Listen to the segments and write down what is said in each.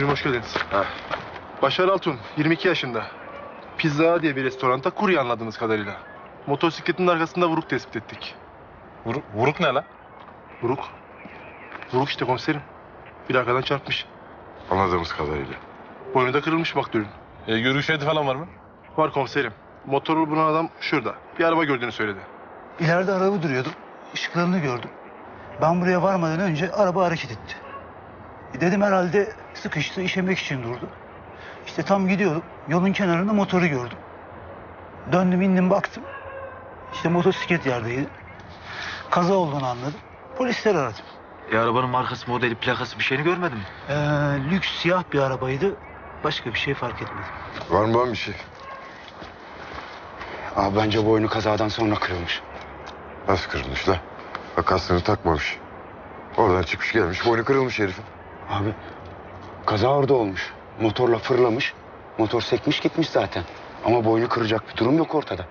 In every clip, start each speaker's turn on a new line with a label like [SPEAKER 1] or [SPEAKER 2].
[SPEAKER 1] Amirim hoş geldiniz.
[SPEAKER 2] Heh.
[SPEAKER 1] Başar Altun, 22 yaşında. Pizza diye bir restoranda kurye anladığımız kadarıyla. Motosikletin arkasında vuruk tespit ettik.
[SPEAKER 2] Vuruk, vuruk ne la?
[SPEAKER 1] Vuruk? Vuruk işte komiserim. Bir arkadan çarpmış.
[SPEAKER 2] Anladığımız kadarıyla.
[SPEAKER 1] Boynu da kırılmış maktulün.
[SPEAKER 2] E, görüş şehidi falan var mı?
[SPEAKER 1] Var komiserim. Motorlu bulan adam şurada. Bir araba gördüğünü söyledi.
[SPEAKER 3] İleride araba duruyordu. Işıklarını gördüm. Ben buraya varmadan önce araba hareket etti. E Dedim herhalde sıkıştı, işemek için durdu. İşte tam gidiyordum. Yolun kenarında motoru gördüm. Döndüm indim baktım. İşte motosiklet yerdeydi. Kaza olduğunu anladım. Polisleri aradım.
[SPEAKER 4] E arabanın markası, modeli, plakası bir şeyini görmedin mi?
[SPEAKER 3] Ee, lüks siyah bir arabaydı. Başka bir şey fark etmedim.
[SPEAKER 2] Var mı lan bir şey?
[SPEAKER 5] Abi bence boynu kazadan sonra kırılmış.
[SPEAKER 2] Nasıl kırılmış la? Akasını takmamış. Oradan çıkmış gelmiş boynu kırılmış herifin.
[SPEAKER 5] Abi kaza orada olmuş. Motorla fırlamış. Motor sekmiş gitmiş zaten. Ama boynu kıracak bir durum yok ortada.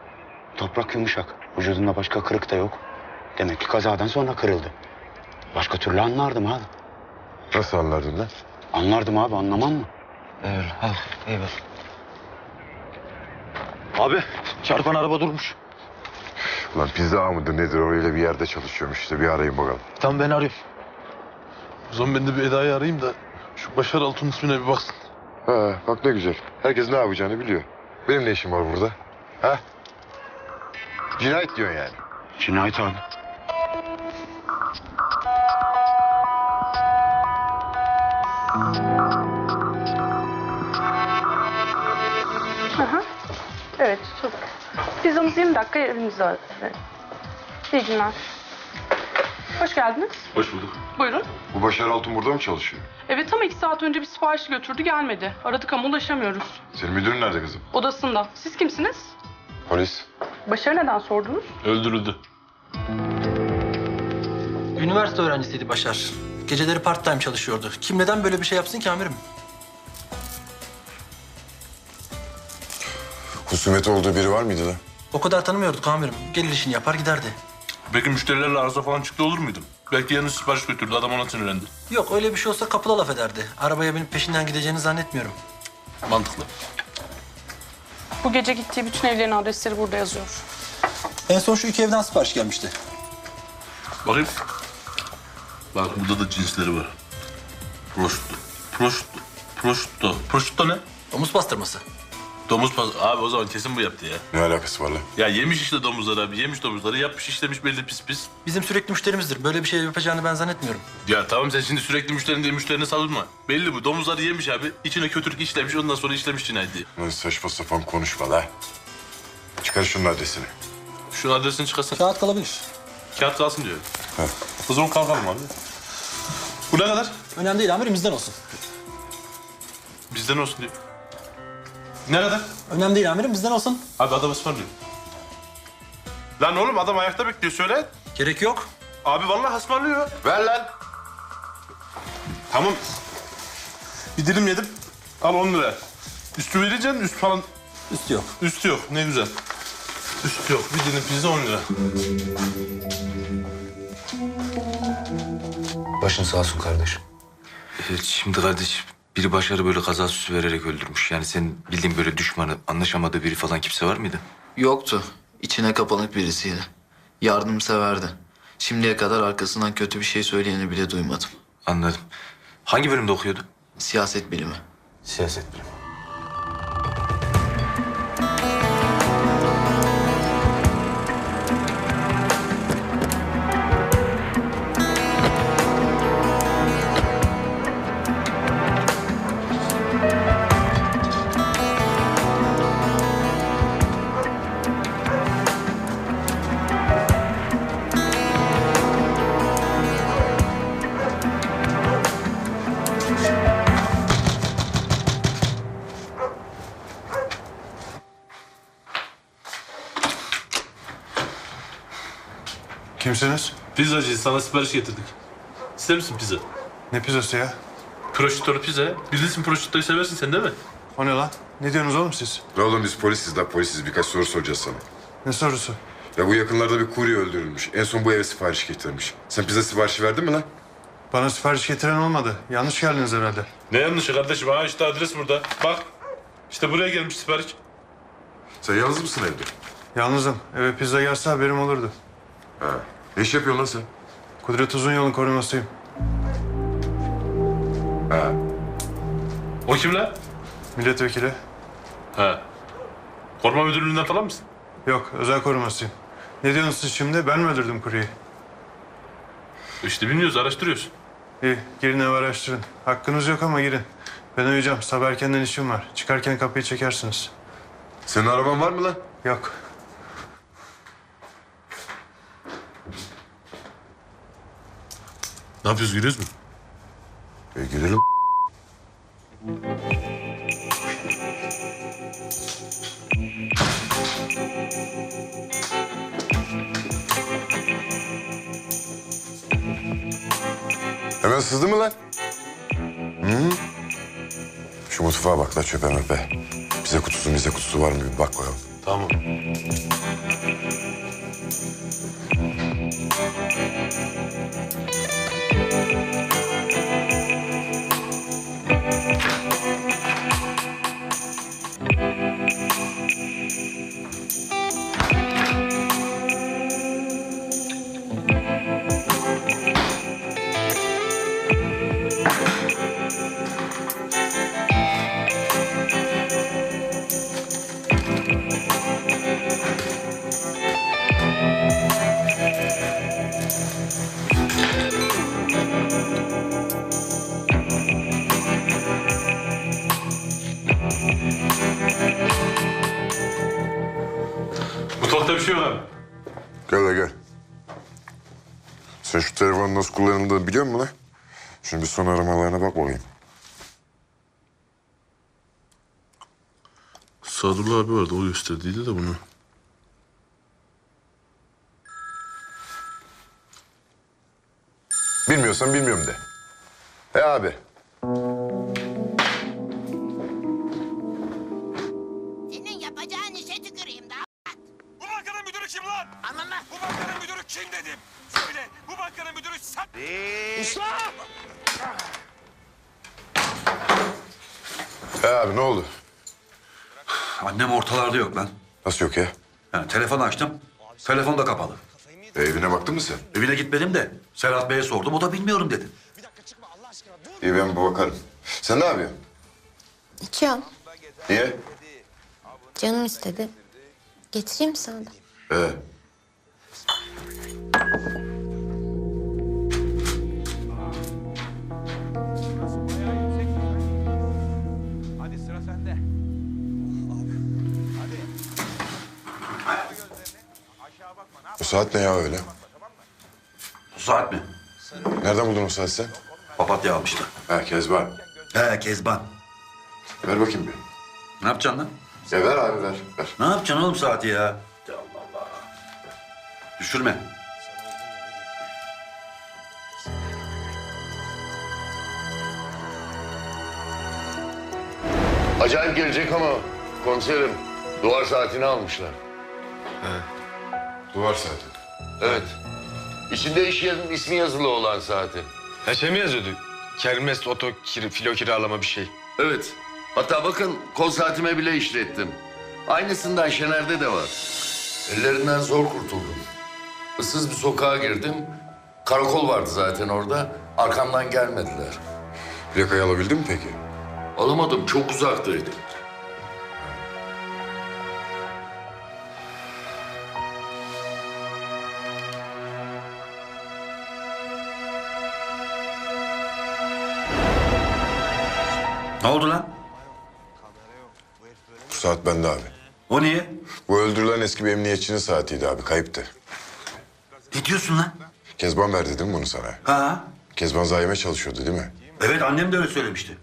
[SPEAKER 5] Toprak yumuşak. Vücudunda başka kırık da yok. Demek ki kazadan sonra kırıldı. Başka türlü anlardım abi.
[SPEAKER 2] Nasıl anlardın lan?
[SPEAKER 5] Anlardım abi anlamam mı?
[SPEAKER 4] Evet, al, eyvallah. Abi, çarpan araba durmuş.
[SPEAKER 2] Ulan pizza mıdır nedir öyle bir yerde çalışıyormuş işte bir arayın bakalım.
[SPEAKER 4] Tamam ben arıyorum.
[SPEAKER 6] O zaman ben de bir Eda'yı arayayım da şu Başar Altun ismine bir baksın.
[SPEAKER 2] Ha bak ne güzel. Herkes ne yapacağını biliyor. Benim ne işim var burada? Ha? Cinayet diyorsun yani.
[SPEAKER 5] Cinayet abi.
[SPEAKER 7] Aha. Evet, çok. Pizzamız 20 dakika elimizde var. Evet. İyi günler. Hoş geldiniz.
[SPEAKER 6] Hoş bulduk.
[SPEAKER 7] Buyurun.
[SPEAKER 2] Bu Başar Altun burada mı çalışıyor?
[SPEAKER 7] Evet ama iki saat önce bir sipariş götürdü gelmedi. Aradık ama ulaşamıyoruz.
[SPEAKER 2] Senin müdürün nerede kızım?
[SPEAKER 7] Odasında. Siz kimsiniz?
[SPEAKER 2] Polis.
[SPEAKER 7] Başarı neden sordunuz?
[SPEAKER 6] Öldürüldü.
[SPEAKER 8] Üniversite öğrencisiydi Başar. Geceleri part time çalışıyordu. Kim neden böyle bir şey yapsın ki amirim?
[SPEAKER 2] Husumeti olduğu biri var mıydı lan?
[SPEAKER 8] O kadar tanımıyorduk amirim. Gelir işini yapar giderdi.
[SPEAKER 6] Peki müşterilerle arıza falan çıktı olur muydun? Belki yanlış sipariş götürdü adam ona sinirlendi.
[SPEAKER 8] Yok öyle bir şey olsa kapıda laf ederdi. Arabaya binip peşinden gideceğini zannetmiyorum.
[SPEAKER 6] Mantıklı.
[SPEAKER 7] Bu gece gittiği bütün evlerin adresleri burada yazıyor.
[SPEAKER 8] En son şu iki evden sipariş gelmişti.
[SPEAKER 6] Bakayım. Bak burada da cinsleri var. Prosciutto. Prosciutto. Prosciutto. Prosciutto ne?
[SPEAKER 8] Omuz bastırması.
[SPEAKER 6] Domuz pas... Abi o zaman kesin bu yaptı ya.
[SPEAKER 2] Ne alakası var lan?
[SPEAKER 6] Ya yemiş işte domuzları abi. Yemiş domuzları. Yapmış işlemiş belli pis pis.
[SPEAKER 8] Bizim sürekli müşterimizdir. Böyle bir şey yapacağını ben zannetmiyorum.
[SPEAKER 6] Ya tamam sen şimdi sürekli müşterin diye müşterini savunma. Belli bu. Domuzları yemiş abi. İçine kötülük işlemiş. Ondan sonra işlemiş cinayeti.
[SPEAKER 2] Lan saçma sapan konuşma la. Çıkar şunun adresini.
[SPEAKER 6] Şu adresini çıkarsın.
[SPEAKER 8] Kağıt kalabilir.
[SPEAKER 6] Kağıt kalsın diyor. O zaman kalkalım abi. Bu ne kadar?
[SPEAKER 8] Önemli değil amirim bizden olsun.
[SPEAKER 6] Bizden olsun diyor. Ne kadar?
[SPEAKER 8] Önemli değil amirim bizden olsun.
[SPEAKER 6] Abi adam ısmarlıyor. Lan oğlum adam ayakta bekliyor söyle.
[SPEAKER 8] Gerek yok.
[SPEAKER 6] Abi vallahi ısmarlıyor.
[SPEAKER 2] Ver lan.
[SPEAKER 6] Tamam. Bir dilim yedim. Al 10 lira. Üstü vereceksin üst falan.
[SPEAKER 8] Üstü yok.
[SPEAKER 6] Üstü yok ne güzel. Üstü yok. Bir dilim pizza 10 lira.
[SPEAKER 5] Başın sağ olsun kardeşim.
[SPEAKER 4] Evet, şimdi kardeş, biri Başar'ı böyle kaza süsü vererek öldürmüş. Yani senin bildiğin böyle düşmanı, anlaşamadığı biri falan kimse var mıydı?
[SPEAKER 9] Yoktu. İçine kapanık birisiydi. Yardımseverdi. Şimdiye kadar arkasından kötü bir şey söyleyeni bile duymadım.
[SPEAKER 4] Anladım. Hangi bölümde okuyordu?
[SPEAKER 9] Siyaset bilimi.
[SPEAKER 4] Siyaset bilimi.
[SPEAKER 1] Kimsiniz?
[SPEAKER 6] Pizzacı sana sipariş getirdik. İster misin pizza?
[SPEAKER 1] Ne pizzası ya?
[SPEAKER 6] Prosciutto pizza ya. Bilirsin prosciuttoyu seversin sen değil mi?
[SPEAKER 1] O ne lan? Ne diyorsunuz oğlum siz?
[SPEAKER 2] Ne oğlum biz polisiz la polisiz birkaç soru soracağız sana.
[SPEAKER 1] Ne sorusu?
[SPEAKER 2] Ya bu yakınlarda bir kurye öldürülmüş. En son bu eve sipariş getirmiş. Sen pizza siparişi verdin mi lan?
[SPEAKER 10] Bana sipariş getiren olmadı. Yanlış geldiniz herhalde.
[SPEAKER 6] Ne yanlışı kardeşim? Ha işte adres burada. Bak. İşte buraya gelmiş sipariş.
[SPEAKER 2] Sen yalnız mısın evde?
[SPEAKER 10] Yalnızım. Eve pizza gelse haberim olurdu.
[SPEAKER 2] Ha. Ne iş yapıyorsun lan sen?
[SPEAKER 10] Kudret Uzun yolun korumasıyım.
[SPEAKER 2] Ha.
[SPEAKER 6] O kim lan?
[SPEAKER 10] Milletvekili.
[SPEAKER 6] Ha. Koruma müdürlüğünden falan mısın?
[SPEAKER 10] Yok, özel korumasıyım. Ne diyorsunuz siz şimdi? Ben mi öldürdüm kuryeyi?
[SPEAKER 6] İşte bilmiyoruz, araştırıyoruz.
[SPEAKER 10] İyi, girin eve araştırın. Hakkınız yok ama girin. Ben uyuyacağım. Sabah erkenden işim var. Çıkarken kapıyı çekersiniz.
[SPEAKER 2] Senin araban var mı lan?
[SPEAKER 10] Yok.
[SPEAKER 6] Ne yapıyoruz, giriyoruz mu?
[SPEAKER 2] E, girelim. Hemen sızdı mı lan? Hı? Şu mutfağa bak la çöpe möpe. Bize kutusu bize kutusu var mı bir bak bakalım.
[SPEAKER 6] Tamam. Mutfakta bir şey yok abi.
[SPEAKER 2] Gel de gel. Sen şu telefonun nasıl kullanıldığını biliyor musun lan? Şimdi bir son aramalarına bak bakayım.
[SPEAKER 6] Sadullah abi vardı, o gösterdiydi de bunu.
[SPEAKER 2] Bilmiyorsan bilmiyorum de. He abi.
[SPEAKER 11] Sen... Usta!
[SPEAKER 2] He abi ne oldu?
[SPEAKER 12] Annem ortalarda yok lan.
[SPEAKER 2] Nasıl yok ya?
[SPEAKER 12] Yani telefon açtım. Telefon da kapalı.
[SPEAKER 2] E, evine baktın mı sen?
[SPEAKER 12] Evine gitmedim de Serhat Bey'e sordum. O da bilmiyorum dedi.
[SPEAKER 2] İyi ben bir bakarım. Sen ne yapıyorsun?
[SPEAKER 13] İçiyorum.
[SPEAKER 2] Niye?
[SPEAKER 13] Canım istedi. Getireyim sana da.
[SPEAKER 2] He. O saat ne ya öyle?
[SPEAKER 12] Bu saat mi?
[SPEAKER 2] Nereden buldun o saati sen?
[SPEAKER 12] Papatya almıştı.
[SPEAKER 2] Ha Kezban.
[SPEAKER 12] He Kezban.
[SPEAKER 2] Ver bakayım bir.
[SPEAKER 12] Ne yapacaksın lan?
[SPEAKER 2] Ya ver abi ver. ver.
[SPEAKER 12] Ne yapacaksın oğlum saati ya? Allah Allah. Düşürme.
[SPEAKER 14] Acayip gelecek ama komiserim duvar saatini almışlar.
[SPEAKER 2] Duvar saati.
[SPEAKER 14] Evet. İçinde iş yerinin ismi yazılı olan saati.
[SPEAKER 1] Ha şey mi yazıyordu? Kermes, oto, kir, filo kiralama bir şey.
[SPEAKER 14] Evet. Hatta bakın kol saatime bile işlettim. Aynısından Şener'de de var. Ellerinden zor kurtuldum. Issız bir sokağa girdim. Karakol vardı zaten orada. Arkamdan gelmediler.
[SPEAKER 2] Plakayı alabildin mi peki?
[SPEAKER 14] Alamadım çok uzaktaydı.
[SPEAKER 12] Ne oldu lan?
[SPEAKER 2] Bu saat bende abi.
[SPEAKER 12] O niye?
[SPEAKER 2] Bu öldürülen eski bir emniyetçinin saatiydi abi. Kayıptı.
[SPEAKER 12] Ne diyorsun lan?
[SPEAKER 2] Kezban verdi değil mi bunu sana?
[SPEAKER 12] Ha?
[SPEAKER 2] Kezban zayime çalışıyordu değil mi?
[SPEAKER 12] Evet annem de öyle söylemişti.